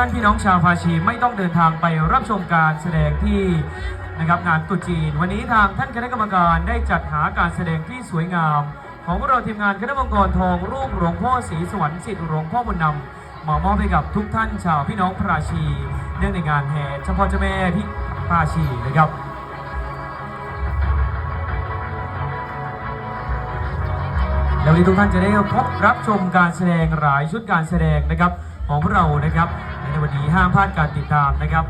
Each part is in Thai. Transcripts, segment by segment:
ท่านพี่น้องชาวภาชีไม่ต้องเดินทางไปรับชมการแสดงที่นะครับงานตุจีน วันนี้ทางท่านคณะกรรมการได้จัดหาการแสดงที่สวยงาม ของพวกเราทีมงานคณะมังกรทองรูปหลวงพ่อศรีสวรรค์สิทธิ์หลวงพ่อบุญนำมามอบให้กับทุกท่านชาวพี่น้องพระราชี เนื่องในงานแห่เฉพาะเจ้าแม่พี่พระชีนะครับแล้ววันนี้ทุกท่านจะได้พบรับชมการแสดงหลายชุดการแสดงนะครับ ของพวกเรานะครับ ในวันนี้ห้ามพลาดการติดตามนะครับ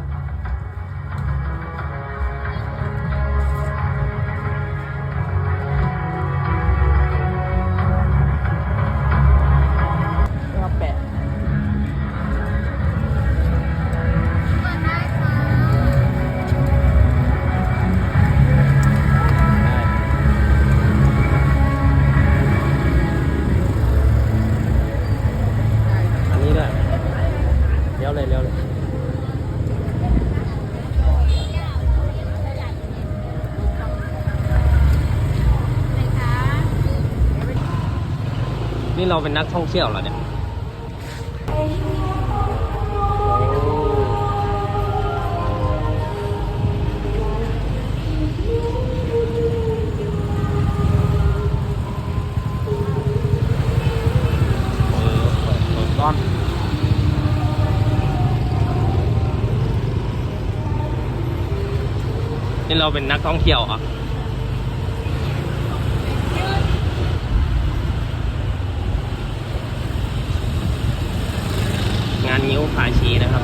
ยวเลยเลี้ยวเลยนี่เราเป็นนักท่องเที่ยวเหรอเนี่ย นี่เราเป็นนักท่องเที่ยวอะงานนิ้วผาชีนะครับ